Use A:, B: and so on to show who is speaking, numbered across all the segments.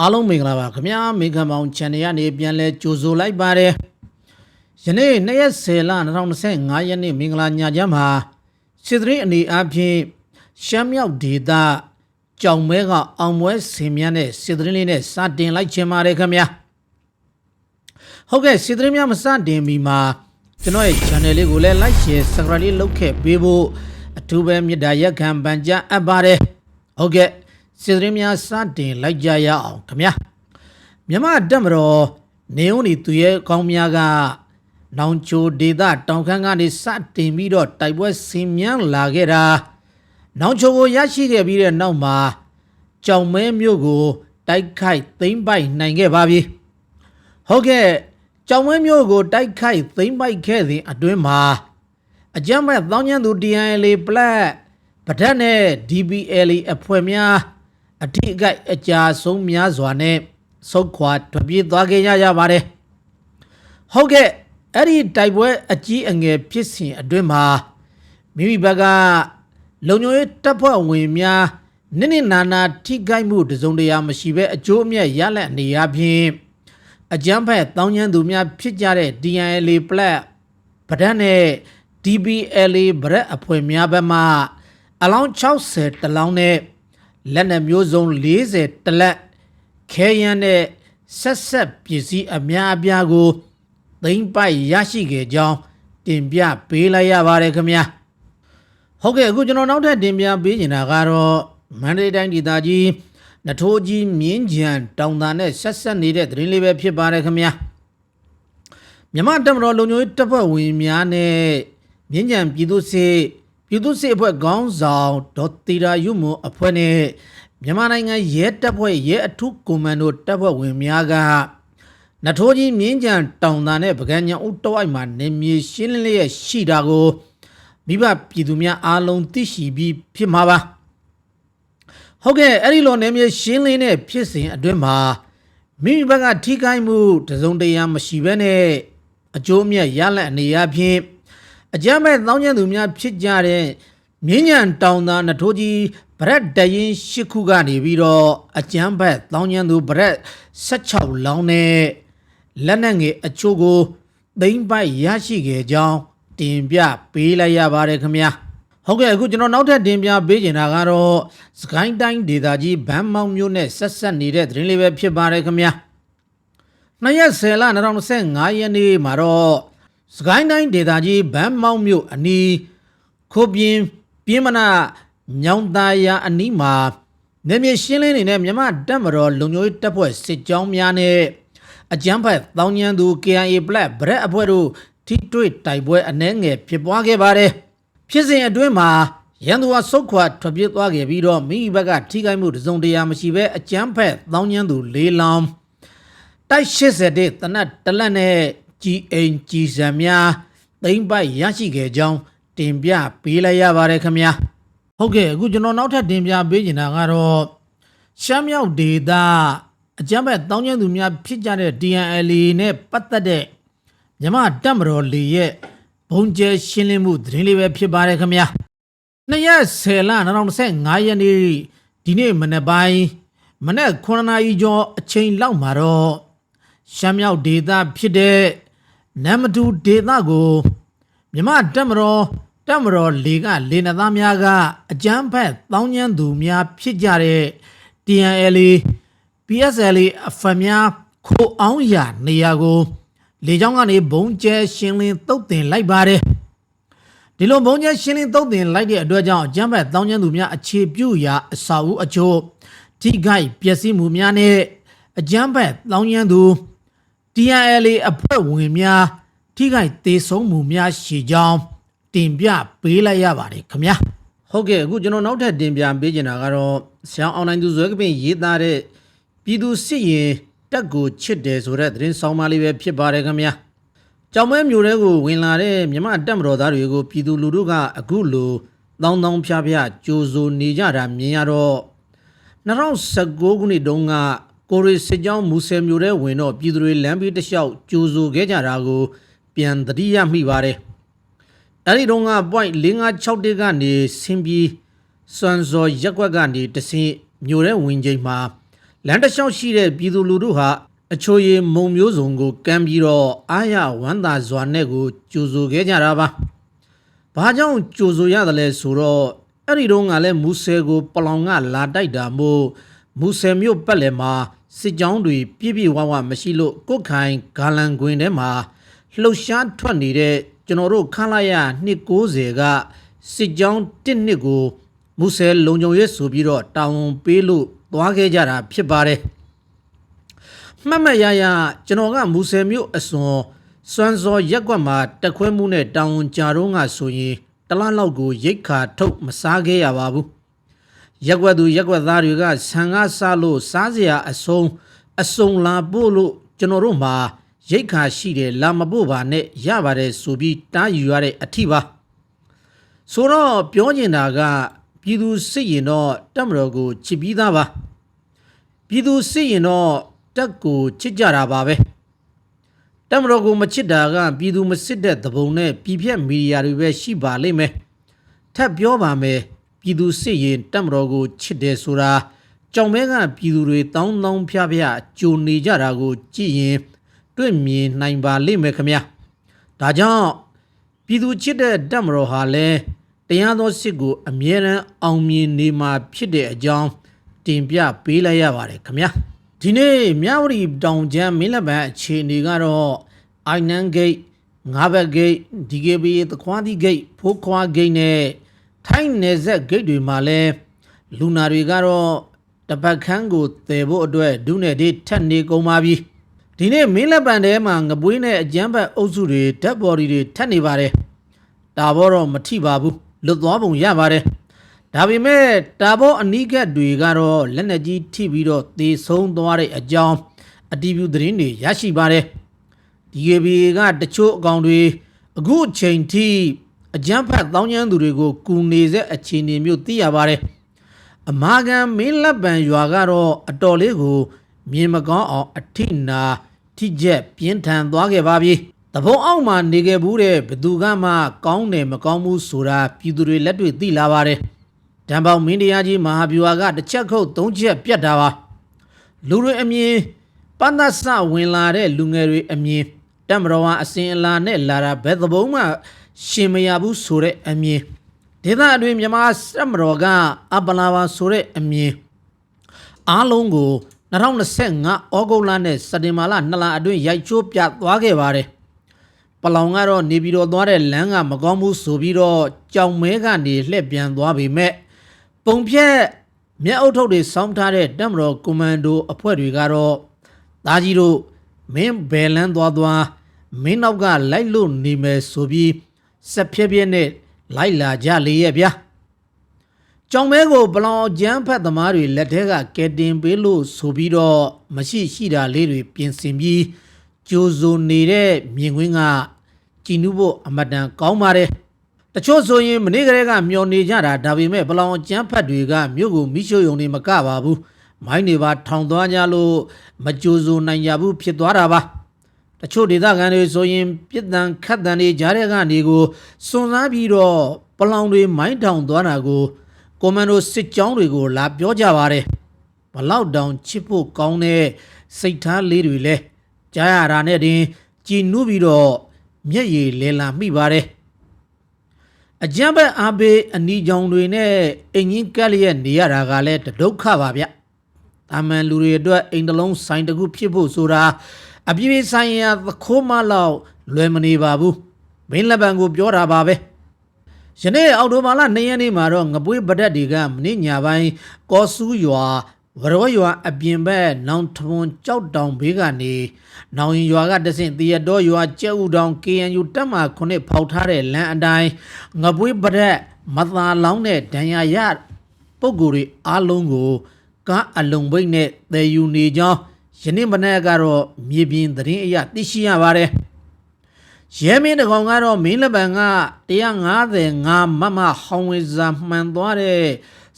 A: အားလုံးမင်္ဂလာပါခင်ဗျာမေခံမောင် channel ကနေပြန်လဲကြိုဆိုလိုက်ပါတယ်ယနေ့2ရက်10လ2025ရက်နေ့မင်္ဂလာညချမ်းမှာစစ်တရင်အနေအချင်းရှမ်းမြောက်ဒေသကြောင်မဲကအောင်ပွဲဆင်မြန်းတဲ့စစ်တရင်လေးနဲ့စတင်လိုက်ခြင်းပါတယ်ခင်ဗျာဟုတ်ကဲ့စစ်တရင်များမစတင်မီမှာကျွန်တော်ရဲ့ channel လေးကိုလည်း like share subscribe လေးလုပ်ခဲ့ပေးဖို့အထူးပဲမေတ္တာရက်ခံပန်ကြားအပ်ပါတယ်ဟုတ်ကဲ့ စစ်တရင်များစတင်လိုက်ကြရအောင်ခင်ဗျာမြမတက်မတော်နေုံဒီသူရဲ့ကောင်းများကနောင်ချိုဒေသတောင်ခမ်းကနေစတင်ပြီးတော့တိုက်ပွဲဆင်မြန်းလာခဲ့တာနောင်ချိုကိုရရှိခဲ့ပြီးတဲ့နောက်မှာကြောင်မဲမြို့ကို တိုက်ခိုက်သိမ်းပိုက်နိုင်ခဲ့ပါပြီဟုတ်ကဲ့ကြောင်မဲမြို့ကို တိုက်ခိုက်သိမ်းပိုက်ခဲ့စဉ်အတွင်းမှာအကြမ်းမဲ့သောင်းကျန်းသူ DNLA ပလက်ပဒတ်နဲ့ DBLA အဖွဲ့များ အထိအကိုက်အကြာဆုံးများစွာနဲ့ဆုတ်ခွာထွက်ပြေးသွားခဲ့ရရပါတယ်ဟုတ်ကဲ့အဲ့ဒီတိုက်ပွဲအကြီးအငယ်ဖြစ်စဉ်အတွင်းမှာမိမိဘက်ကလုံခြုံရေးတပ်ဖွဲ့ဝင်များနစ်နစ်နာနာထိခိုက်မှုတစုံတရာမရှိဘဲအကျိုးအမြတ်ရလက်နေရဖြင့်အကြမ်းဖက်တောင်းကျမ်းသူများဖြစ်ကြတဲ့ DNLA ပလက်ဗဒတ်နဲ့ DBLA ဗရက်အဖွဲ့များဘက်မှအလောင်း60တလောင်းနဲ့ လက်နက်မျိုးစုံ40တလက်ခဲယမ်းနဲ့ဆက်ဆက်ပစ္စည်းအများအပြားကိုသိမ်းပိုက်ရရှိခဲ့ကြောင်းတင်ပြပေးလိုက်ရပါတယ်ခင်ဗျာဟုတ်ကဲ့အခုကျွန်တော်နောက်ထပ်တင်ပြပေးနေတာကတော့မန္တလေးတိုင်းဒေသကြီးနထိုးကြီးမြင်းကြံတောင်သာနဲ့ဆက်ဆက်နေတဲ့သတင်းလေးပဲဖြစ်ပါတယ်ခင်ဗျာမြမတက်မတော်လုံခြုံရေးတပ်ဖွဲ့ဝင်များနဲ့မြင်းကြံပြည်သူ့စစ် ပြည်သူ့စစ်အဖွဲ့ခေါင်းဆောင်ဒေါ်တီရာယုမွန်အဖွဲ့နဲ့မြန်မာနိုင်ငံရဲတပ်ဖွဲ့ရဲအထူးကွန်မန်ဒိုတပ်ဖွဲ့ဝင်များကနထိုးကြီးမြင်းကြံတောင်သာနဲ့ပကံညာဦးတောအိုက်မှာနေမြေရှင်းလင်းလျက်ရှိတာကိုမိဘပြည်သူများအားလုံးသိရှိပြီးဖြစ်မှာပါဟုတ်ကဲ့အဲ့ဒီလိုနေမြေရှင်းလင်းတဲ့ဖြစ်စဉ်အတွင်းမှာမိမိဘက်ကထိခိုက်မှုတစုံတရာမရှိဘဲနဲ့အကျိုးအမြတ်ရလက်အနေအချင်း အကြမ်းမဲ့သောင်းကျန်းသူများဖြစ်ကြတဲ့မြင်းညံတောင်သာနထိုးကြီးဗရက်တရင်ရှစ်ခုကနေပြီးတော့အကြမ်းဖက်သောင်းကျန်းသူဗရက်16လောင်းနဲ့လက်နက်ငယ်အချို့ကိုသိမ့်ပိုက်ရရှိခဲ့ကြောင်းတင်ပြပေးလိုက်ရပါတယ်ခင်ဗျာဟုတ်ကဲ့အခုကျွန်တော်နောက်ထပ်တင်ပြပေးချင်တာကတော့စကိုင်းတိုင်းဒေသကြီးဗန်းမောင်မြို့နဲ့ဆက်ဆက်နေတဲ့သတင်းလေးပဲဖြစ်ပါတယ်ခင်ဗျာနှစ်ရက်10လ2025ရက်နေ့မှာတော့ စကိုင်းတိုင်းဒေသကြီးဗန်းမောင်မြို့အနီးခိုးပြင်းပြင်းမနာညောင်သားရအနီးမှာနေမြေရှင်းလင်းနေတဲ့မြမတက်မတော်လုံမျိုးတပ်ဖွဲ့စစ်ကြောင်းများနဲ့အကြမ်းဖက်တောင်းကျမ်းသူ KIA Black ဗရက်အဖွဲ့တို့ထိတွေ့တိုက်ပွဲအနှဲငယ်ဖြစ်ပွားခဲ့ပါတယ်ဖြစ်စဉ်အတွင်းမှာရန်သူကစုတ်ခွာထွက်ပြေးသွားခဲ့ပြီးတော့မိဘက်ကထိခိုက်မှုတစုံတရာမရှိဘဲအကြမ်းဖက်တောင်းကျမ်းသူ၄လောင်းတိုက်80တဲ့တနတ်တလက်နဲ့ ကြီးအိမ်ကြီးစံများသိမ့်ပိုက်ရရှိခဲ့ကြောင်းတင်ပြပေးလိုက်ရပါတယ်ခင်ဗျာဟုတ်ကဲ့အခုကျွန်တော်နောက်ထပ်တင်ပြပေးချင်တာကတော့ရှမ်းမြောက်ဒေသအကြမ်းဖက်တောင်းကျမ်းသူများဖြစ်ကြတဲ့ DNL နဲ့ပတ်သက်တဲ့မြမတက်မတော်လေရဲ့ဘုံကျဲရှင်းလင်းမှုသတင်းလေးပဲဖြစ်ပါတယ်ခင်ဗျာနှစ်ရက်10လ2025ရက်နေ့ဒီနေ့မနေ့ပိုင်းမနေ့9နာရီကျော်အချိန်လောက်မှာတော့ရှမ်းမြောက်ဒေသဖြစ်တဲ့ နမ်မတူဒေသကိုမြမတက်မတော်တက်မတော်လေကလေနသားများကအကြမ်းဖက်တောင်းကျမ်းသူများဖြစ်ကြတဲ့ TNL PSL အဖများခိုအောင်ရနေရာကို လေကြောင်းကနေဘုံကျဲရှင်းလင်းတုတ်တင်လိုက်ပါတယ်ဒီလိုဘုံကျဲရှင်းလင်းတုတ်တင်လိုက်တဲ့အတွက်ကြောင့်အကြမ်းဖက်တောင်းကျမ်းသူများအခြေပြုရာအစာအုပ်အချို့ထိခိုက်ပျက်စီးမှုများနဲ့အကြမ်းဖက်တောင်းကျမ်းသူ TNL အဖွဲ့ဝင်များထိခိုက်သေးဆုံးမှုများရှိကြောင်းတင်ပြပေးလိုက်ရပါတယ်ခင်ဗျာဟုတ်ကဲ့အခုကျွန်တော်နောက်ထပ်တင်ပြပေးချင်တာကတော့ဆရာအောင်နိုင်သူဇွဲကပင်ရေးသားတဲ့ပြည်သူစစ်ရင်တက်ကိုချစ်တယ်ဆိုတဲ့သတင်းဆောင်မလေးပဲဖြစ်ပါတယ်ခင်ဗျာကြောင်မဲမျိုးတွေကိုဝင်လာတဲ့မြမတက်မတော်သားတွေကိုပြည်သူလူထုကအခုလိုတောင်းတောင်းဖျားဖျားကြိုးစိုးနေကြတာမြင်ရတော့2019ခုနှစ်တုန်းက ကိုရီစစ်ကြောင်းမူဆယ်မျိုးတဲ့ဝင်တော့ပြည်သူတွေလမ်းပြီးတစ်လျှောက်ကြိုးစိုးခဲ့ကြတာကို ပြန်သတိရမိပါတယ်အဲ့ဒီတော့က point 556တက်ကနေဆင်းပြီးစွန်စော်ရက်ကွက်ကနေတဆင်းမြို့တဲ့ဝင်ချိန်မှာလမ်းတစ်လျှောက်ရှိတဲ့ပြည်သူလူထုဟာအချိုရည်မုံမျိုးစုံကိုကမ်းပြီးတော့အာရဝမ်းသာစွာနဲ့ကိုကြိုဆိုခဲ့ကြတာပါ။ဘာကြောင့်ကြိုဆိုရတယ်လဲဆိုတော့အဲ့ဒီတော့ကလည်းမူဆယ်ကိုပလောင်ကလာတိုက်တာမို့မူဆယ်မြို့ပတ်လည်မှာ စစ်ကြောင်းတွေပြည့်ပြည့်ဝဝမရှိလို့ကုတ်ခိုင်ဂါလန်ခွင်ထဲမှာလှုပ်ရှားထွက်နေတဲ့ကျွန်တော်တို့ခန်းလိုက်ရ290ကစစ်ကြောင်း1နှစ်ကိုမူဆယ်လုံခြုံရေးဆိုပြီးတော့တာဝန်ပေးလို့သွားခဲ့ကြတာဖြစ်ပါတယ်မှတ်မှတ်ရရကျွန်တော်ကမူဆယ်မြို့အစွန်စွမ်းစောရက်ကွက်မှာတက်ခွဲမှုနဲ့တောင်ဝန်ကြာတော့ငါဆိုရင်တလားလောက်ကိုရိတ်ခါထုတ်မစားခဲ့ရပါဘူး ရက်ကွက်သူရက်ကွက်သားတွေကဆန်ကားစားလို့စားစရာအစုံအစုံလာပို့လို့ကျွန်တော်တို့မှာရိတ်ခါရှိတယ်လာမပို့ပါနဲ့ရပါတယ်ဆိုပြီးတားယူရတဲ့အထီပါဆိုတော့ပြောကျင်တာကပြည်သူစစ်ရင်တော့တက်မတော်ကိုချစ်ပြီးသားပါပြည်သူစစ်ရင်တော့တက်ကိုချစ်ကြတာပါပဲတက်မတော်ကိုမချစ်တာကပြည်သူမစစ်တဲ့သဘုံနဲ့ပြည်ဖြတ်မီဒီယာတွေပဲရှိပါလိမ့်မယ်ထပ်ပြောပါမယ် ပြည်သူစစ်ရင်တက်မတော်ကိုချစ်တယ်ဆိုတာကြောင်မဲကပြည်သူတွေတောင်းတောင်းဖျားဖျားကြိုနေကြတာကိုကြည့်ရင်တွေ့မြင်နိုင်ပါလိမ့်မယ်ခင်ဗျာဒါကြောင့်ပြည်သူချစ်တဲ့တက်မတော်ဟာလည်းတရားသောစစ်ကိုအမြဲတမ်းအောင်မြင်နေမှာဖြစ်တဲ့အကြောင်းတင်ပြပေးလိုက်ရပါတယ်ခင်ဗျာဒီနေ့မြဝတီတောင်ကျမ်းမင်းလက်ပံအခြေအနေကတော့အိုင်နန်ဂိတ်ငါးဘက်ဂိတ် DKB သခွားသီးဂိတ်ဖိုးခွားဂိတ်နဲ့ ထိုင်းနယ်ဆက်ဂိတ်တွေမှာလဲလူနာတွေကတော့တပတ်ခန်းကိုတည်ဖို့အတွက်ဒုနယ်တွေထက်နေကုန်ပါပြီဒီနေ့မင်းလက်ပံထဲမှာငပွေးနဲ့အကျန်းဘက်အုပ်စုတွေဓာတ်ဘော်ဒီတွေထက်နေပါတယ်ဒါဘောတော့မထိပါဘူးလွတ်သွားပုံရပါတယ်ဒါပေမဲ့တာဘောအနိကတ်တွေကတော့လက်နက်ကြီးထိပြီးတော့သေဆုံးသွားတဲ့အကြောင်းအတီးပြူသတင်းတွေရရှိပါတယ်။ DKB ကတချို့အကောင်တွေအခုအချိန်ထိ အကြမ်းဖက်တောင်းကျမ်းသူတွေကိုကူနေစေအခြေအနေမျိုးသိရပါတယ်။အမာခံမင်းလက်ပံရွာကတော့အတော်လေးကိုမြင်မကောင်းအောင်အထိနာထိကျက်ပြင်းထန်သွားခဲ့ပါပြီ။တဘုံအောက်မှာနေခဲ့ဘူးတဲ့ဘသူကမှကောင်းတယ်မကောင်းဘူးဆိုတာပြည်သူတွေလက်တွေ့သိလာပါတယ်။တံပေါင်မင်းတရားကြီးမဟာဗျူဟာကတစ်ချက်ခုတ်သုံးချက်ပြတ်တာပါလူတွေအမြင်ပန်းသဆဝင်လာတဲ့လူငယ်တွေအမြင်တက်မတော်ဟာအစင်အလာနဲ့လာတာဘယ်သဘုံမှ ရှင်မရဘူးဆိုတဲ့အမြင်ဒေသအတွင်းမြန်မာတက်မတော်ကအပလာပါဆိုတဲ့အမြင်အားလုံးကို2025ဩဂုတ်လနဲ့စက်တင်ဘာလ2လအတွင်းရိုက်ချိုးပြသွားခဲ့ပါတယ်ပလောင်ကတော့နေပြီးတော့သွားတဲ့လမ်းကမကောင်းဘူးဆိုပြီးတော့ကြောင်မဲကနေလှည့်ပြန်သွားပေမဲ့ပုံဖြတ်မျက်အုပ်ထုတ်တွေစောင်းထားတဲ့တက်မတော်ကွန်မန်ဒိုအဖွဲ့တွေကတော့တာကြီးတို့မင်းဘယ်လန်းသွားသွားမင်းနောက်ကလိုက်လို့နေမယ်ဆိုပြီး စက်ဖြဲဖြဲနဲ့လိုက်လာကြလေရဲ့ဗျာကြောင်မဲကိုပလောင်ကျန်းဖတ်သမားတွေလက်ထက်ကကဲတင်ပေးလို့ဆိုပြီးတော့မရှိရှိတာလေးတွေပြင်ဆင်ပြီးကြိုးစုံနေတဲ့မြင်ကွင်းကကြည်နူးဖို့အမတန်ကောင်းပါတယ်တချို့ဆိုရင်မနေ့ကလေးကမျောနေကြတာဒါပေမဲ့ပလောင်ကျန်းဖတ်တွေကမြို့ကိုမိရှို့ယုံနေမကပါဘူးမိုင်းတွေပါထောင်သွားကြလို့မကြိုးစုံနိုင်ကြဘူးဖြစ်သွားတာပါ တချို့ဒေသခံတွေဆိုရင်ပြစ်ဒဏ်ခတ်တန်တွေကြားတဲ့ကနေကိုစွန်စားပြီးတော့ပလောင်တွေမိုင်းထောင်သွားတာကိုကွန်မန်ဒိုစစ်ကြောင်းတွေကိုလာပြောကြပါတယ်ဘလောက်တောင်ချစ်ဖို့ကောင်းတဲ့စိတ်ထားလေးတွေလဲကြားရတာနဲ့တင်ကြည်နူးပြီးတော့မျက်ရည်လဲလာမိပါတယ်အကြမ်းဖက်အားပေးအနီကြောင်တွေနဲ့အင်ကြီးကက်လျက်နေရတာကလည်းတဒုက္ခပါဗျ။တာမန်လူတွေအတွက်အိမ်တစ်လုံးဆိုင်တစ်ခုဖြစ်ဖို့ဆိုတာ အပြည့်ပြည့်ဆိုင်ရာသခိုးမလောက်လွယ်မနေပါဘူး။မင်းလက်ပံကိုပြောတာပါပဲ။ယနေ့အောက်တိုဘာလ2ရက်နေ့မှာတော့ငပွေးပဒတ်တွေကမနေ့ညပိုင်းကောဆူးရွာဝရောရွာအပြင်ဘက်နောင်ထွန်ကြောက်တောင်ဘေးကနေနောင်ရင်ရွာကတဆင့်တရတော်ရွာကျဲဥတောင် KNU တက်မှခုနှစ်ဖောက်ထားတဲ့လမ်းအတိုင်းငပွေးပဒတ်မသာလောင်းတဲ့ဒဏ်ရာရပုံကိုယ်တွေအားလုံးကိုကားအလုံးပိတ်နဲ့တည်ယူနေကြောင်း ယနေ့မနေ့ကတော့မြေပြင်သတင်းအရသိရှိရပါတယ်ရဲမင်းတကောင်ကတော့မင်းလက်ပံက155မမဟောင်းဝေစာမှန်သွားတဲ့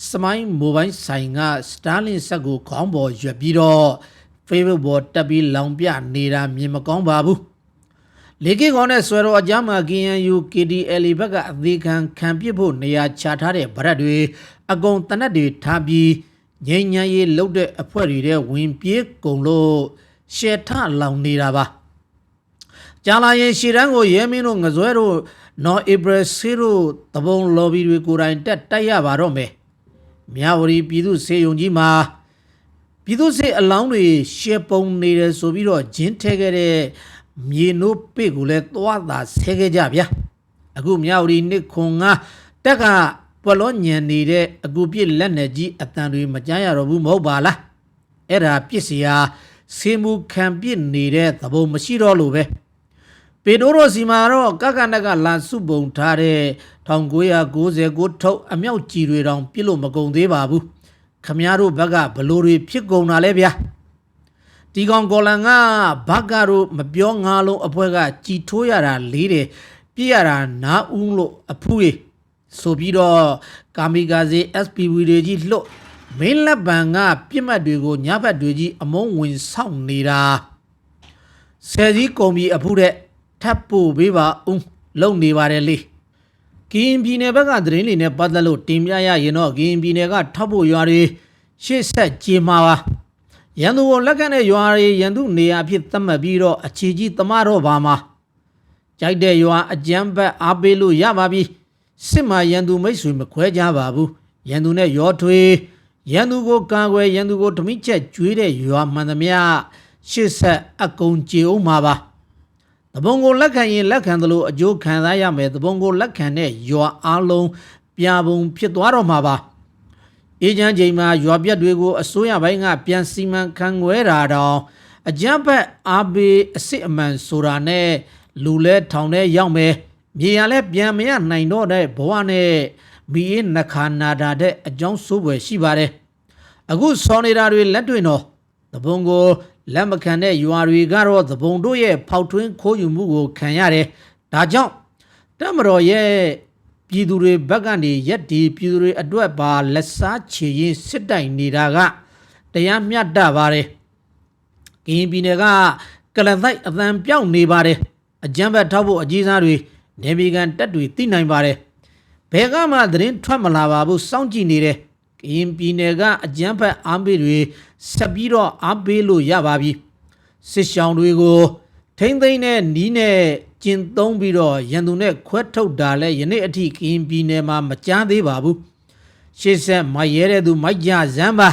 A: စမိုင်းမိုဘိုင်းဆိုင်ကစတာလင်ဆက်ကိုခေါင်းပေါ်ရွက်ပြီးတော့ Facebook ပေါ်တက်ပြီးလောင်ပြနေတာမြင်မကောင်းပါဘူးလေကီကောင်နဲ့ဆွဲတော်အကြမ်းမှာ KNU KDL ဘက်ကအသေးခံခံပစ်ဖို့နေရာချထားတဲ့ဗရက်တွေအကုန်တနက်တွေထားပြီး ငိမ့်ညံရေးလှုပ်တဲ့အဖွဲ့တွေတဲ့ဝင်ပြေးကုန်လို့ရှယ်ထလောင်နေတာပါကြာလာရင်ရှီရန်ကိုရဲမင်းတို့ငစွဲတို့နော်ဧပြီဆေးတို့တဘုံလော်ဘီတွေကိုယ်တိုင်တက်တိုက်ရပါတော့မယ်မြဝတီပြည်သူစေယုံကြီးမှာပြည်သူစေအလောင်းတွေရှယ်ပုံနေတယ်ဆိုပြီးတော့ဂျင်းထဲခဲ့တဲ့မြေနိုးပေကိုလည်းသွားတာဆဲခဲ့ကြဗျာအခုမြဝတီနှစ်ခွန်ကတက်က ပလောညံနေတဲ့အကူပြစ်လက်နယ်ကြီးအတန်တွေမကြားရတော့ဘူးမဟုတ်ပါလားအဲ့ဒါပြစ်စရာဆေးမှုခံပြစ်နေတဲ့သဘောမရှိတော့လို့ပဲပေတိုးရိုစီမာတော့ကကနကလာစုပုံထားတဲ့1999ထုတ်အမြောက်ကြီးတွေတောင်ပြစ်လို့မကုန်သေးပါဘူးခမည်းတော်ဘက်ကဘလို့တွေဖြစ်ကုန်တာလဲဗျာဒီကောင်ကော်လန်ကဘတ်ကတို့မပြောငါလုံးအဖွဲကကြည်ထိုးရတာလေးတယ်ပြစ်ရတာနားဦးလို့အဖူးတွေ ဆိုပြီးတော့ကာမီကာဇေ SPV တွေကြီးလှုပ်မင်းလက်ပံကပြစ်မှတ်တွေကိုညဘက်တွေကြီးအမုံဝင်ဆောက်နေတာဆယ်စည်းကုန်ပြီအဖူးတဲ့ထပ်ပို့ပေးပါဦးလုံနေပါတယ်လေကရင်ပြည်နယ်ဘက်ကသတင်းတွေနဲ့ပတ်သက်လို့တင်ပြရရင်တော့ကရင်ပြည်နယ်ကထပ်ဖို့ရွာတွေရှေ့ဆက်ကြေမှာပါရန်သူကိုလက်ခံတဲ့ရွာတွေရန်သူနေရာအဖြစ်သတ်မှတ်ပြီးတော့အခြေကြီးတမတော့ပါမှာကြိုက်တဲ့ရွာအကြမ်းဖက်အားပေးလို့ရပါပြီ စစ်မှာရန်သူမိတ်ဆွေမခွဲကြပါဘူးရန်သူနဲ့ရောထွေရန်သူကိုကာကွယ်ရန်သူကိုဓမိချက်ကျွေးတဲ့ရွာမှန်သမျှရှေ့ဆက်အကုန်ကြေအောင်မှာပါတဘုံကိုလက်ခံရင်လက်ခံသလိုအကျိုးခံစားရမယ်တဘုံကိုလက်ခံတဲ့ရွာအားလုံးပြပုံဖြစ်သွားတော့မှာပါအေဂျင့်ချိန်မှာရွာပြက်တွေကိုအစိုးရဘိုင်းကပြန်စီမံခန့်ခွဲတာတော့အကြမ်းဖက်အားပေးအစ်စ်အမှန်ဆိုတာနဲ့လူလဲထောင်ထဲရောက်မယ် မြေရလဲပြန်မရနိုင်တော့တဲ့ဘဝနဲ့မိအေးနှခါနာတာတဲ့အကြောင်းဆိုးပွဲရှိပါတယ်အခုစော်နေတာတွေလက်တွေ့တော့တဘုံကိုလက်မခံတဲ့ရွာတွေကတော့သဘုံတို့ရဲ့ဖောက်ထွင်းခိုးယူမှုကိုခံရတယ်။ဒါကြောင့်တမတော်ရဲ့ပြည်သူတွေဘက်ကနေရက်ဒီပြည်သူတွေအတွက်ပါလက်စားချေရင်စစ်တိုင်နေတာကတရားမျှတပါတယ်။ကရင်ပြည်နယ်ကကလန်တိုက်အသံပြောင်းနေပါတယ်။အကြမ်းဖက်ထောက်ဖို့အကြီးစားတွေ နေပြည်ကန်တက်တွေသိနိုင်ပါတယ်။ဘယ်ကမှသတင်းထွက်မလာပါဘူးစောင့်ကြည့်နေတယ်။ကရင်ပြည်နယ်ကအကြမ်းဖက်အားပေးတွေဆက်ပြီးတော့အားပေးလို့ရပါပြီစစ်ရှောင်းတွေကိုထိမ့်သိမ့်တဲ့နီးနဲ့ကျင်သုံးပြီးတော့ရန်သူနဲ့ခွဲထုတ်တာလဲယနေ့အထိကရင်ပြည်နယ်မှာမကြားသေးပါဘူးရှေ့ဆက်မရဲတဲ့သူမိုက်ကြဇမ်းပါ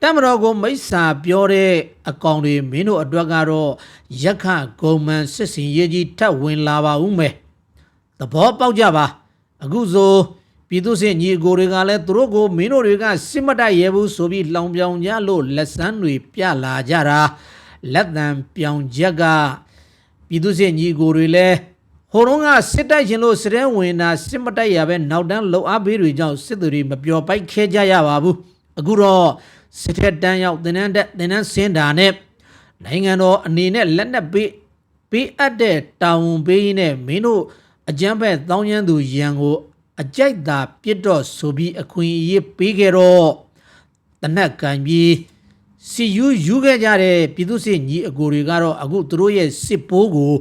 A: တမတော်ကိုမိစ္ဆာပြောတဲ့အကောင်တွေမင်းတို့အတွက်ကတော့ရက်ခဂုံမန်စစ်စင်ရေးကြီးထပ်ဝင်လာပါဦးမယ် သဘောပေါက်ကြပါအခုဆိုပြည်သူစစ်ညီအကိုတွေကလည်းသူတို့ကိုမင်းတို့တွေကစစ်မတိုက်ရဲဘူးဆိုပြီးလောင်ပြောင်ကြလို့လက်စမ်းတွေပြလာကြတာလက်တံပြောင်ချက်ကပြည်သူစစ်ညီအကိုတွေလည်းဟိုတုန်းကစစ်တိုက်ခြင်းလို့စတဲ့ဝင်တာစစ်မတိုက်ရပဲနောက်တန်းလုံအားပေးတွေကြောင့်စစ်သူတွေမပျော်ပိုက်ခဲကြရပါဘူးအခုတော့စစ်ထက်တန်းရောက်တင်နန်းတက်တင်နန်းစင်တာနဲ့နိုင်ငံတော်အနေနဲ့လက်နက်ပေးပေးအပ်တဲ့တာဝန်ပေးရင်းနဲ့မင်းတို့ အကြမ်းဖက်တောင်းကျမ်းသူရန်ကို အကြိုက်သာပြစ်တော့ဆိုပြီးအခွင့်အရေးပေးခဲ့တော့တနက်ကံပြီးစီယူယူခဲ့ကြတဲ့ပြည်သူစစ်ညီအကိုတွေကတော့အခုသူတို့ရဲ့စစ်ပိုးကို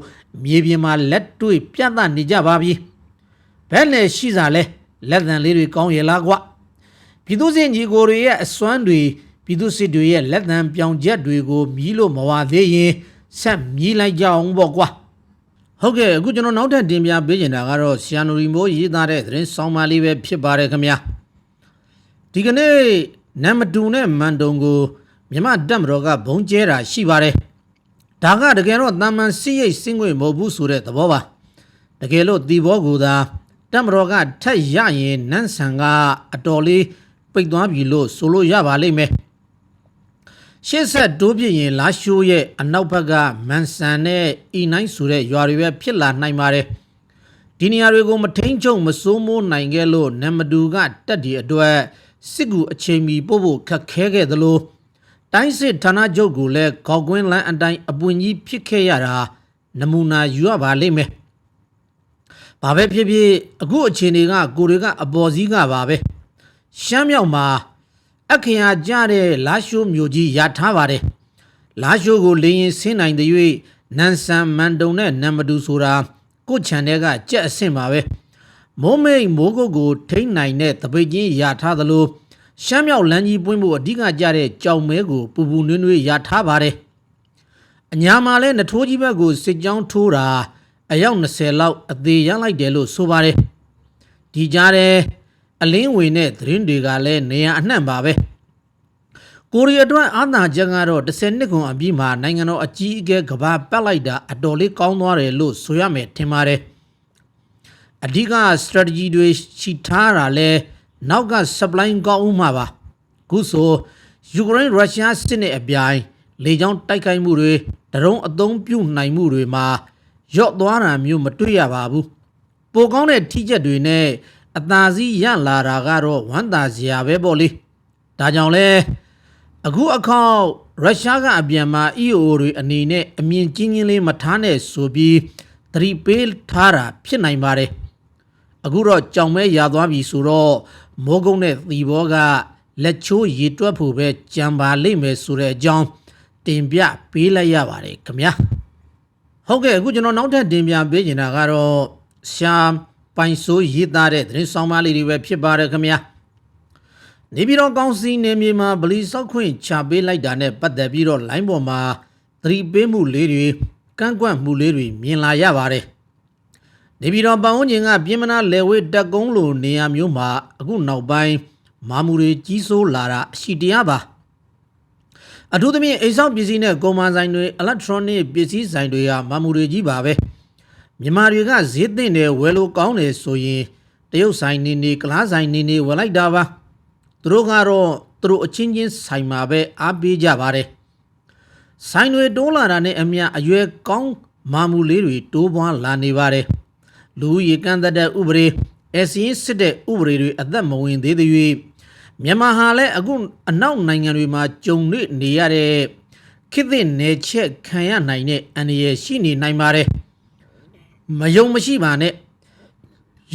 A: မြေပြင်မှာလက်တွေ့ပြသနေကြပါပြီဘယ်နဲ့ရှိစားလဲလက်သံလေးတွေကောင်းရလားကွပြည်သူစစ်ညီကိုတွေရဲ့အစွမ်းတွေပြည်သူစစ်တွေရဲ့လက်သံပြောင်ချက်တွေကိုမြည်လို့မဝသေးရင်ဆက်မြည်လိုက်ကြအောင်ပေါ့ကွာ ဟုတ်ကဲ့အခုကျွန်တော်နောက်ထပ်တင်ပြပေးချင်တာကတော့ဆီယန်နိုရီမိုးရေးသားတဲ့သတင်းဆောင်မလေးပဲဖြစ်ပါတယ်ခင်ဗျာဒီကနေ့နမ်မတူနဲ့မန်တုံကိုမြမတက်မတော်ကဘုံကျဲတာရှိပါတယ်ဒါကတကယ်တော့တာမန်စီရိတ်စင်းခွင့်မဟုတ်ဘူးဆိုတဲ့သဘောပါတကယ်လို့ဒီဘောကူသာတက်မတော်ကထက်ရရင်နန်းဆန်ကအတော်လေးပိတ်သွားပြီလို့ဆိုလို့ရပါလိမ့်မယ် ရှေ့ဆက်တိုးပြရင်လာရှိုးရဲ့အနောက်ဘက်ကမန်ဆန်နဲ့အီနိုင်ဆိုတဲ့ရွာတွေပဲဖြစ်လာနိုင်ပါတယ်ဒီနေရာတွေကိုမထိန်ချုံမစိုးမိုးနိုင်ခဲ့လို့နမတူကတက်ဒီအတွက်စစ်ကူအချိန်မီပို့ဖို့ခက်ခဲခဲ့သလိုတိုင်းစစ်ဌာနချုပ်ကိုလည်းခေါကွင်းလန်းအတိုင်းအပွင့်ကြီးဖြစ်ခဲ့ရတာနမူနာယူရပါလိမ့်မယ်။ဘာပဲဖြစ်ဖြစ်အခုအချိန်တွေကကိုတွေကအပေါ်စည်းကပါပဲ။ရှမ်းမြောက်မှာ အခရာကြတဲ့လာရှိုးမျိုးကြီးရထားပါတယ်လာရှိုးကိုလေရင်ဆင်းနိုင်တဲ့၍နန်ဆန်မန်တုံနဲ့နံမတူဆိုတာကိုချန်တဲ့ကကြက်အဆင့်ပါပဲမိုးမိတ်မိုးကုတ်ကိုထိမ့်နိုင်တဲ့တပိတ်ချင်းရထားသလိုရှမ်းမြောက်လမ်းကြီးပွင့်ဖို့အဓိကကြတဲ့ကြောင်မဲကိုပူပူနွေးနွေးရထားပါတယ်အညာမှာလဲနထိုးကြီးဘက်ကိုစစ်ကြောင်းထိုးတာအယောက်20လောက်အသေးရလိုက်တယ်လို့ဆိုပါတယ်ဒီကြားတဲ့ အလင်းဝင်တဲ့သတင်းတွေကလည်းနေရာအနှံ့ပါပဲကိုရီးယားအတွက်အာသာချက်ကတော့10နှစ်ခွန်အပြီးမှာနိုင်ငံတော်အကြီးအကဲကဘာပတ်လိုက်တာအတော်လေးကောင်းသွားတယ်လို့ဆိုရမယ်ထင်ပါတယ်အဓိက strategy တွေရှိထားတာလဲနောက်က supply ကောင်းဦးမှာပါခုဆိုယူကရိန်းရုရှားစစ်နဲ့အပြိုင်လေကြောင်းတိုက်ခိုက်မှုတွေဒရုန်းအသုံးပြုနိုင်မှုတွေမှာရော့သွားတာမျိုးမတွေ့ရပါဘူးပိုကောင်းတဲ့ထိချက်တွေနဲ့ အသာစီးရလာတာကတော့ဝမ်းသာစရာပဲပေါ့လေဒါကြောင့်လဲအခုအခေါက်ရုရှားကအပြန်မှာ EO တွေအနေနဲ့အမြင်ကြီးကြီးလေးမထားနဲ့ဆိုပြီးသတိပေးထားတာဖြစ်နိုင်ပါတယ်အခုတော့ကြောင်မဲရသွားပြီဆိုတော့မိုးကုန်းနဲ့သီဘောကလက်ချိုးရေတွက်ဖို့ပဲကြံပါလိမ့်မယ်ဆိုတဲ့အကြောင်းတင်ပြပေးလိုက်ရပါတယ်ခင်ဗျာဟုတ်ကဲ့အခုကျွန်တော်နောက်ထပ်တင်ပြပေးချင်တာကတော့ရှာ ပိုင်ဆိုးရေးသားတဲ့သတင်းဆောင်မလေးတွေပဲဖြစ်ပါတယ်ခင်ဗျာနေပြည်တော်ကောင်စီနေမြေမှာဗလီဆောက်ခွင့်ချပေးလိုက်တာနဲ့ပတ်သက်ပြီးတော့လိုင်းပေါ်မှာသတိပေးမှုလေးတွေကန့်ကွက်မှုလေးတွေမြင်လာရပါတယ်နေပြည်တော်ပတ်ဝန်းကျင်ကပြင်မနာလေဝေးတက်ကုန်းလိုနေရာမျိုးမှာအခုနောက်ပိုင်းမာမူတွေကြီးစိုးလာတာအရှိတရားပါအထူးသဖြင့်အိမ်ဆောက်ပစ္စည်းနဲ့ကွန်မာဆိုင်တွေ electronic ပစ္စည်းဆိုင်တွေကမာမူတွေကြီးပါပဲ မြန်မာတွေကဈေးသင့်တယ်ဝယ်လို့ကောင်းတယ်ဆိုရင်တရုတ်ဆိုင်နေနေကလားဆိုင်နေနေဝယ်လိုက်တာပါသူတို့ကတော့သူတို့အချင်းချင်းဆိုင်မှာပဲအားပေးကြပါတယ်ဆိုင်တွေတိုးလာတာနဲ့အမျှအရွယ်ကောင်းမာမူလေးတွေတိုးပွားလာနေပါတယ်လူဦးရေကန့်သက်တဲ့ဥပဒေအစင်းစစ်တဲ့ဥပဒေတွေအသက်မဝင်သေးသေး၍မြန်မာဟာလည်းအခုအနောက်နိုင်ငံတွေမှာကြုံနေနေရတဲ့ခေတ်သစ်နယ်ချက်ခံရနိုင်တဲ့အန္တရာယ်ရှိနေနိုင်ပါတယ် မယုံမရှိပါနဲ့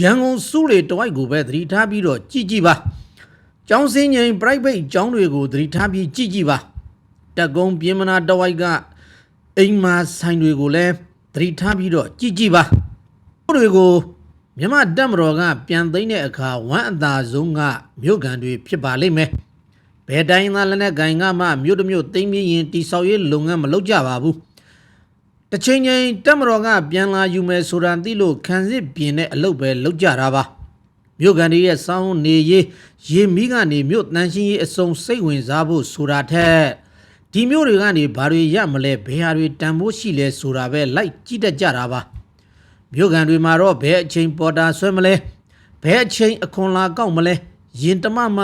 A: ရန်ကုန်စုလေတဝိုက်ကိုပဲသတိထားပြီးတော့ကြည်ကြည်ပါကျောင်းစင်းငိမ် private ကျောင်းတွေကိုသတိထားပြီးကြည်ကြည်ပါတက်ကုန်းပြင်းမနာတဝိုက်ကအိမ်မာဆိုင်တွေကိုလည်းသတိထားပြီးတော့ကြည်ကြည်ပါတွေကိုမြမတက်မတော်ကပြန်သိမ်းတဲ့အခါဝမ်းအသာဆုံးကမြို့ကန်တွေဖြစ်ပါလိမ့်မယ်ဘယ်တိုင်းသားလည်းနဲ့ဂိုင်ကမှမြို့တစ်မြို့သိမ်းပြီးရင်တိဆောက်ရေးလုပ်ငန်းမလုပ်ကြပါဘူး တစ်ချိန်ချိန်တက်မတော်ကပြန်လာယူမယ်ဆိုတာသိလို့ခံစစ်ပြင်းတဲ့အလုပ်ပဲလုပ်ကြတာပါမြို့ကန်တွေရဲ့စောင်းနေရေးရေမီးကနေမြို့တန်းရှင်းရေးအစုံစိတ်ဝင်စားဖို့ဆိုတာထက်ဒီမြို့တွေကနေဘာတွေရမလဲဘယ်ဟာတွေတန်ဖိုးရှိလဲဆိုတာပဲလိုက်ကြည့်တတ်ကြတာပါမြို့ကန်တွေမှာတော့ဘယ်အချိန်ပေါ်တာဆွဲမလဲဘယ်အချိန်အခွန်လာကောက်မလဲရင်တမမ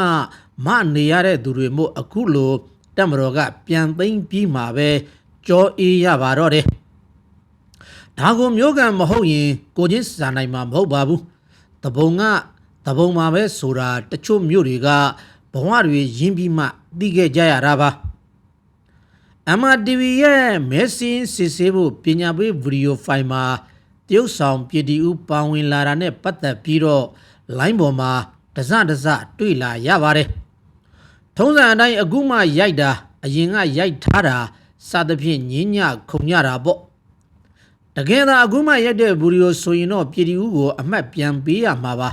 A: မနေရတဲ့သူတွေမို့အခုလိုတက်မတော်ကပြန်သိမ့်ပြီးမှပဲကြောအေးရပါတော့တယ် ဒါကိုမြို့ကန်မဟုတ်ရင်ကိုချင်းစာနိုင်မှာမဟုတ်ပါဘူးတပုံကတပုံမှာပဲဆိုတာတချို့မြို့တွေကဘဝတွေရင်းပြီးမှသိခဲ့ကြရတာပါ MRTV ရဲ့မဲစင်းစစ်ဆေးဖို့ပညာပေးဗီဒီယိုဖိုင်မှာတရုတ်ဆောင်ပြည်တီဦးပါဝင်လာတာနဲ့ပတ်သက်ပြီးတော့လိုင်းပေါ်မှာတစတစတွေ့လာရပါတယ်ထုံးစံအတိုင်းအခုမှရိုက်တာအရင်ကရိုက်ထားတာစသဖြင့်ညင်းညခုံညတာပေါ့ တကယ်သာအခုမှရိုက်တဲ့ဗီဒီယိုဆိုရင်တော့ပြည်တီဦးကိုအမှတ်ပြန်ပေးရမှာပါ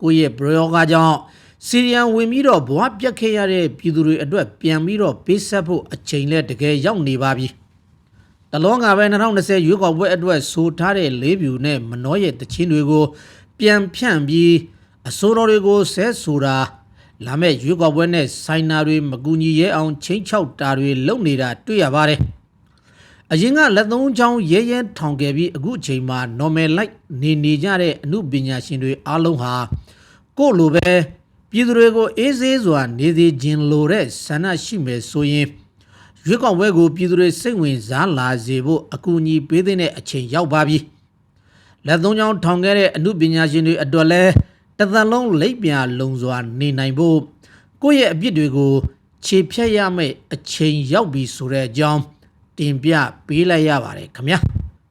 A: ကိုယ့်ရဲ့ဘရောဂါကြောင့်စီရီယံဝင်ပြီးတော့ဘဝပြတ်ခဲ့ရတဲ့ပြည်သူတွေအတွက်ပြန်ပြီးတော့ပေးဆက်ဖို့အချိန်လဲတကယ်ရောက်နေပါပြီတလောကပဲ2020ရွေးကောက်ပွဲအတွက်ဆိုထားတဲ့လေးပြူနဲ့မနှောရဲ့တချင်းတွေကို ပြန်ဖြန့်ပြီးအစိုးရတွေကိုဆဲဆိုတာလာမဲ့ရွေးကောက်ပွဲနဲ့ဆိုင်နာတွေမကူညီရဲအောင်ချင်းချောက်တာတွေလုပ်နေတာတွေ့ရပါတယ် အရင်ကလက်သုံးချောင်းရဲရဲထောင်ခဲ့ပြီးအခုအချိန်မှာ normal light နေနေကြတဲ့အမှုပညာရှင်တွေအားလုံးဟာကိုယ့်လိုပဲပြည်သူတွေကိုအေးဆေးစွာနေသေးခြင်းလိုတဲ့ဆန္ဒရှိမယ်ဆိုရင်ရွေးကောက်ပွဲကိုပြည်သူတွေစိတ်ဝင်စားလာစေဖို့အကူအညီပေးတဲ့အချိန်ရောက်ပါပြီလက်သုံးချောင်းထောင်ခဲ့တဲ့အမှုပညာရှင်တွေအတွက်လည်းတသက်လုံးလိပ်ပြာလုံစွာနေနိုင်ဖို့ကိုယ့်ရဲ့အပြစ်တွေကိုခြေဖြတ်ရမယ့်အချိန်ရောက်ပြီဆိုတဲ့အကြောင်း တင်ပြပေးလိုက်ရပါတယ်ခင်ဗျာ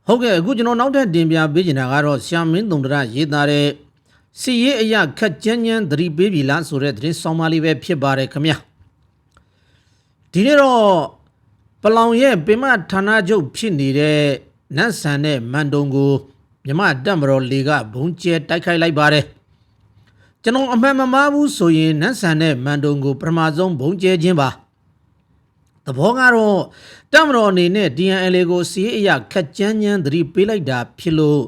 A: ဟုတ်ကဲ့အခုကျွန်တော်နောက်ထပ်တင်ပြပေးချင်တာကတော့ရှာမင်းတုံတရရေးသားတဲ့စီရေးအရာခက်ကြမ်းကြမ်းသတိပေးပြီလားဆိုတဲ့သတင်းဆောင်မလေးပဲဖြစ်ပါတယ်ခင်ဗျာဒီနေ့တော့ပလောင်ရဲ့ပင်မဌာနချုပ်ဖြစ်နေတဲ့နတ်ဆန်တဲ့မန်တုံကိုမြမတက်မတော်လေကဘုံကျဲတိုက်ခိုက်လိုက်ပါတယ်ကျွန်တော်အမှန်မမှားဘူးဆိုရင်နန်းဆန်တဲ့မန်တုံကိုပထမဆုံးဘုံကျဲခြင်းပါ သဘောကတော့တမတော်အနေနဲ့ DNL ကိုစီးအရာခက်ကြမ်းကြမ်းသတိပေးလိုက်တာဖြစ်လို့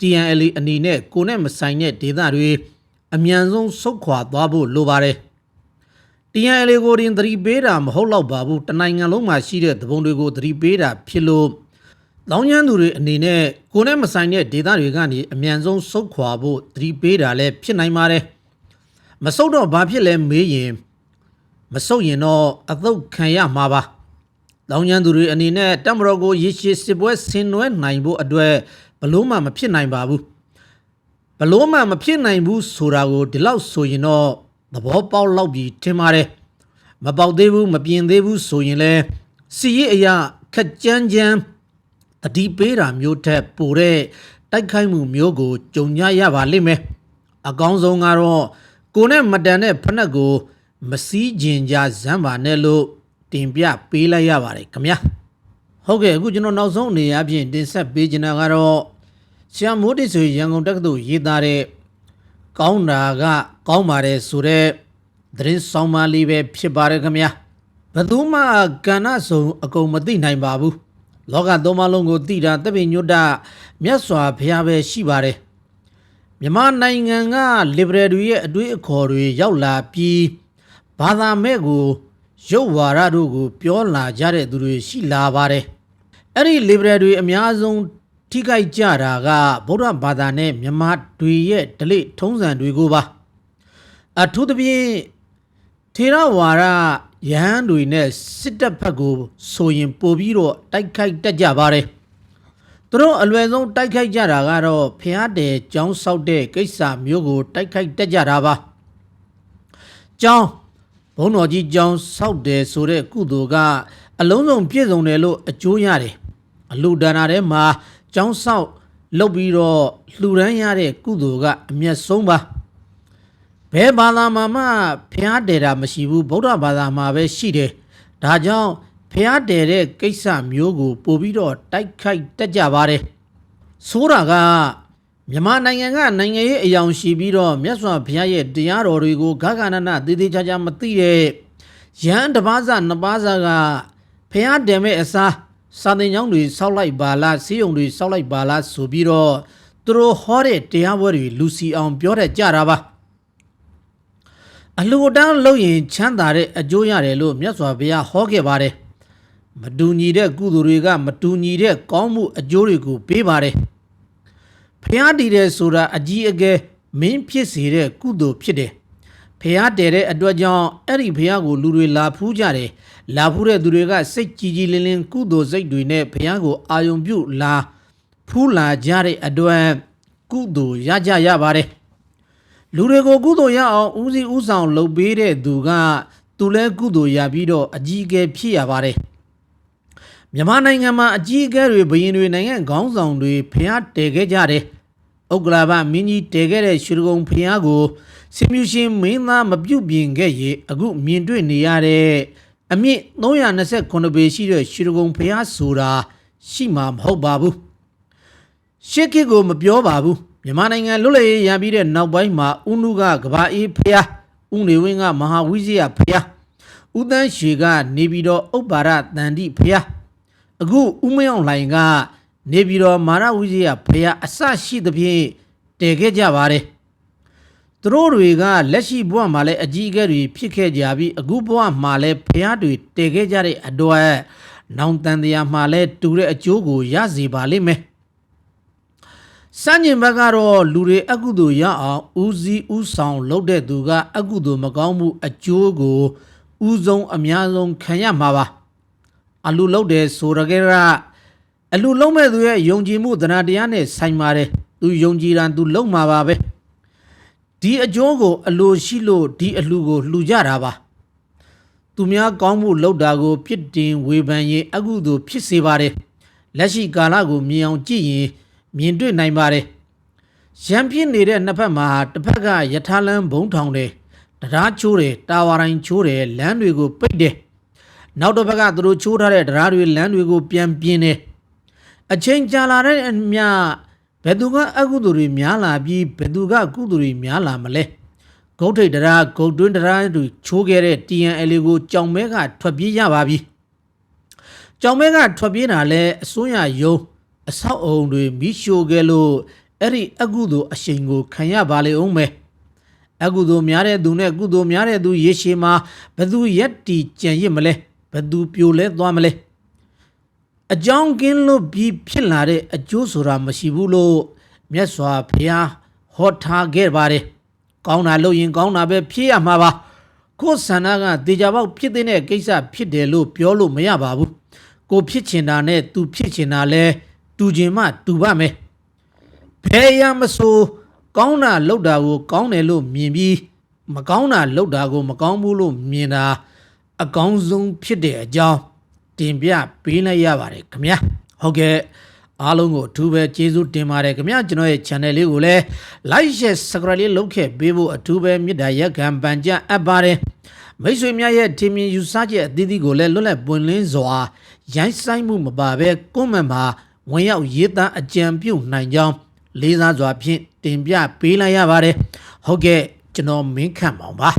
A: DNL အနေနဲ့ကိုနဲ့မဆိုင်တဲ့ဒေသတွေအမြန်ဆုံးဆုတ်ခွာသွားဖို့လိုပါတယ် TNL ကိုတင်သတိပေးတာမဟုတ်တော့ပါဘူးတနိုင်ငံလုံးမှာရှိတဲ့သဘုံတွေကိုသတိပေးတာဖြစ်လို့လောင်းကျန်းသူတွေအနေနဲ့ကိုနဲ့မဆိုင်တဲ့ဒေသတွေကနေအမြန်ဆုံးဆုတ်ခွာဖို့သတိပေးတာလည်းဖြစ်နိုင်ပါတယ်မဆုတ်တော့ဘာဖြစ်လဲမေးရင် မဆုတ်ရင်တော့အသုတ်ခံရမှာပါလောင်းကျန်းသူတွေအနေနဲ့တမတော်ကိုရေရှည်စစ်ပွဲဆင်နွှဲနိုင်ဖို့အတွက်ဘလို့မှမဖြစ်နိုင်ပါဘူးဘလို့မှမဖြစ်နိုင်ဘူးဆိုတာကိုဒီလောက်ဆိုရင်တော့သဘောပေါက်လောက်ပြီထင်ပါတယ်မပေါက်သေးဘူးမပြင်သေးဘူးဆိုရင်လဲစီရည်အရာခက်ကြမ်းကြမ်းတတိပေးတာမျိုးထက်ပိုတဲ့တိုက်ခိုက်မှုမျိုးကိုကြုံရရပါလိမ့်မယ်အကောင်းဆုံးကတော့ကိုနဲ့မတန်တဲ့ဖက်နှက်ကို မစည်းကျင်ကြဇမ်းပါနဲ့လို့တင်ပြပေးလိုက်ရပါတယ်ခင်ဗျာဟုတ်ကဲ့အခုကျွန်တော်နောက်ဆုံးအနေအချင်းတင်ဆက်ပေးချင်တာကတော့ဆရာမိုးတိဆွေရန်ကုန်တက္ကသိုလ်ရေးသားတဲ့ကောင်းတာက ကောင်းပါတယ်ဆိုတဲ့သတင်းဆောင်မလေးပဲဖြစ်ပါတယ်ခင်ဗျာဘယ်သူမှကဏ္ဍဆုံးအကုန်မသိနိုင်ပါဘူးလောကသုံးပါးလုံးကိုသိတာတပိညွတ်တမြတ်စွာဘုရားပဲရှိပါတယ်မြန်မာနိုင်ငံက liberal တွေရဲ့အတွေ့အခေါ်တွေရောက်လာပြီး ဘာသာမဲ့ကိုရုပ်ဝါဒတို့ကို ပြောလာကြတဲ့သူတွေရှိလာပါတယ်အဲ့ဒီ liberal တွေအများဆုံးထိခိုက်ကြတာကဗုဒ္ဓဘာသာနဲ့မြန်မာတွေရဲ့ဓလေ့ထုံးစံတွေကိုပါအထူးသဖြင့်ထေရဝါဒယဟန်တွေနဲ့စစ်တပ်ဘက်ကိုဆိုရင်ပို့ပြီးတော့တိုက်ခိုက်တတ်ကြပါတယ်သူတို့အလွယ်ဆုံးတိုက်ခိုက်ကြတာကတော့ဖျားတယ်ကျောင်းဆောက်တဲ့ကိစ္စမျိုးကို တိုက်ခိုက်တတ်ကြတာပါကျောင်း ဘုံတော်ကြီးကျောင်းဆောက်တယ်ဆိုတဲ့ကုသိုလ်ကအလုံးစုံပြည့်စုံတယ်လို့အကျိုးရတယ်အလူဒါနာထဲမှာကျောင်းဆောက်လုပ်ပြီးတော့လှူဒန်းရတဲ့ကုသိုလ်ကအမျက်ဆုံးပါဘယ်ဘာသာမှာမှဖျားတယ်တာမရှိဘူးဗုဒ္ဓဘာသာမှာပဲရှိတယ်ဒါကြောင့်ဖျားတယ်တဲ့ကိစ္စမျိုးကို ပို့ပြီးတော့တိုက်ခိုက်တတ်ကြပါတယ်ဆိုးတာက မြန်မာနိုင်ငံကနိုင်ငံရေးအယောင်ရှိပြီးတော့မြတ်စွာဘုရားရဲ့တရားတော်တွေကိုဂဂနနသေးသေးချာချာမသိတဲ့ရဟန်းတစ်ပါးစနှစ်ပါးစကဖះတယ်မဲ့အစားစာသင်ကျောင်းတွေစောက်လိုက်ပါလားစီးရုံတွေစောက်လိုက်ပါလားဆိုပြီးတော့သူတို့ဟောတဲ့တရားပွဲတွေလူစီအောင်ပြောတတ်ကြတာပါအလူတန်းလုပ်ရင်ချမ်းသာတဲ့အကျိုးရတယ်လို့မြတ်စွာဘုရားဟောခဲ့ပါတယ်မတူညီတဲ့ကုသိုလ်တွေက မတူညီတဲ့ကောင်းမှုအကျိုးတွေကိုပေးပါတယ် ဖះတည်တယ်ဆိုတာအကြီးအကဲမင်းဖြစ်စေတဲ့ကုသိုလ်ဖြစ်တယ်ဖះတည်တဲ့အတွက်ကြောင့်အဲ့ဒီဖះကိုလူတွေလာဖူးကြတယ်လာဖူးတဲ့သူတွေကစိတ်ကြည်ကြည်လင်းလင်းကုသိုလ်စိတ်တွေနဲ့ဖះကိုအာယုံပြုလာဖူးလာကြတဲ့အတွက်ကုသိုလ်ရကြရပါတယ်လူတွေကိုကုသိုလ်ရအောင်ဦးစီးဦးဆောင်လုပ်ပေးတဲ့သူကသူလဲကုသိုလ်ရပြီးတော့အကြီးအကဲဖြစ်ရပါတယ် မြန်မာနိုင်ငံမှာအကြီးအကဲတွေဘရင်တွေနိုင်ငံခေါင်းဆောင်တွေဖျားတည်ခဲ့ကြတယ်။ဥက္ကလာပမင်းကြီးတည်ခဲ့တဲ့ရွှေဒဂုံဖျားကိုစင်မြူရှင်မင်းသားမပြုတ်ပြင်ခဲ့ရေအခုမြင်တွေ့နေရတဲ့အမြင့်329ပေရှိတဲ့ရွှေဒဂုံဖျားဆိုတာရှိမှာမဟုတ်ပါဘူး။ရှစ်ခေတ်ကိုမပြောပါဘူး။မြန်မာနိုင်ငံလွတ်လပ်ရေးရပြီးတဲ့နောက်ပိုင်းမှာဦးနုကကဘာအေးဖျားဦးနေဝင်းကမဟာဝိဇယဖျားဦးတန်းရွှေကနေပြီးတော့ဥပ္ပါရတန်တိဖျား အခုဦးမင်းအောင်လှိုင်ကနေပြည်တော်မာရဝိဇ္ဇာဖရာအစရှိသဖြင့်တည်ခဲ့ကြပါတယ်သူတို့တွေကလက်ရှိဘဝမှာလည်းအကြီးအကဲတွေဖြစ်ခဲ့ကြပြီးအခုဘဝမှာလည်းဖရာတွေတည်ခဲ့ကြတဲ့အတွက်နောင်တန်တရားမှာလည်းတူတဲ့အကျိုးကိုရစေပါလိမ့်မယ်စัญญင်ဘက်ကတော့လူတွေအကုသိုလ်ရအောင်ဦးစီးဦးဆောင်လုပ်တဲ့သူကအကုသိုလ်မကောင်းမှုအကျိုးကိုဦးဆုံးအများဆုံးခံရမှာပါ အလူလုံးတယ်ဆိုရခဲ့ကအလူလုံးမဲ့သူရဲ့ယုံကြည်မှုသနာတရားနဲ့ဆိုင်ပါတယ်သူယုံကြည်တာသူလုံးမှာပါပဲဒီအကျိုးကို အလိုရှိလို့ဒီအလူကိုလှူကြတာပါသူများကောင်းမှုလုပ်တာကိုပြစ်တင်ဝေဖန်ရင်အကုသို့ဖြစ်စေပါတယ်လက်ရှိကာလကိုမြင်အောင်ကြည့်ရင်မြင်တွေ့နိုင်ပါတယ်ရံပြစ်နေတဲ့နှစ်ဖက်မှာတစ်ဖက်ကယထာလန်းဘုံထောင်တယ်တရားချိုးတယ်တာဝါတိုင်းချိုးတယ်လမ်းတွေကိုပိတ်တယ် နောက်တစ်ဘက်ကသူတို့ချိုးထားတဲ့တရားတွေလမ်းတွေကိုပြန်ပြင်းတယ်အချိန်ကြာလာတဲ့အမျှဘယ်သူကအကုသိုလ်တွေများလာပြီးဘယ်သူကကုသိုလ်တွေများလာမလဲဂုတ်ထိတ်တရားဂုတ်တွင်းတရားတွေချိုးခဲ့တဲ့ TNL ကိုကြောင်မဲကထွက်ပြေးရပါပြီကြောင်မဲကထွက်ပြေးတာလဲအစိုးရယုံအဆောက်အုံတွေမိရှို့ခဲ့လို့အဲ့ဒီအကုသို့အရှိန်ကိုခံရပါလေအောင်မယ်အကုသို့များတဲ့သူနဲ့ကုသို့များတဲ့သူရေရှည်မှာဘသူရက်တီကြံရစ်မလဲ ဘသူပြိုလဲသွားမလဲအကြောင်းကင်းလို့ပြီးဖြစ်လာတဲ့အကျိုးဆိုတာမရှိဘူးလို့မြတ်စွာဘုရားဟောထားခဲ့ပါတယ်ကောင်းတာလုပ်ရင်ကောင်းတာပဲဖြစ်ရမှာပါကိုယ်ဆန္ဒကတေချာပေါက်ဖြစ်တဲ့ကိစ္စဖြစ်တယ်လို့ပြောလို့မရပါဘူးကိုဖြစ်ချင်တာနဲ့သူဖြစ်ချင်တာလဲတူချင်မှတူပါမယ်ဘယ်ရမဆိုကောင်းတာလုပ်တာကိုကောင်းတယ်လို့မြင်ပြီးမကောင်းတာလုပ်တာကိုမကောင်းဘူးလို့မြင်တာ အကောင်းဆုံးဖြစ်တဲ့အကြောင်းတင်ပြပေးလိုက်ရပါတယ်ခင်ဗျာဟုတ်ကဲ့အားလုံးကိုအထူးပဲကျေးဇူးတင်ပါတယ်ခင်ဗျာကျွန်တော်ရဲ့ channel လေးကိုလည်း like share subscribe လေးလုပ်ခဲ့ပေးဖို့အထူးပဲမေတ္တာရက်ခံပန်ကြအပ်ပါတယ်မိတ်ဆွေများရဲ့ထင်မြင်ယူဆချက်အသီးသီးကိုလည်းလွတ်လပ်ပွင့်လင်းစွာရိုင်းဆိုင်မှုမပါဘဲကွန်မန့်မှာဝင်ရောက်ရေးသားအကြံပြုနိုင်ကြောင်းလေးစားစွာဖြင့်တင်ပြပေးလိုက်ရပါတယ်ဟုတ်ကဲ့ကျွန်တော်မင်းခန့်ပါပါ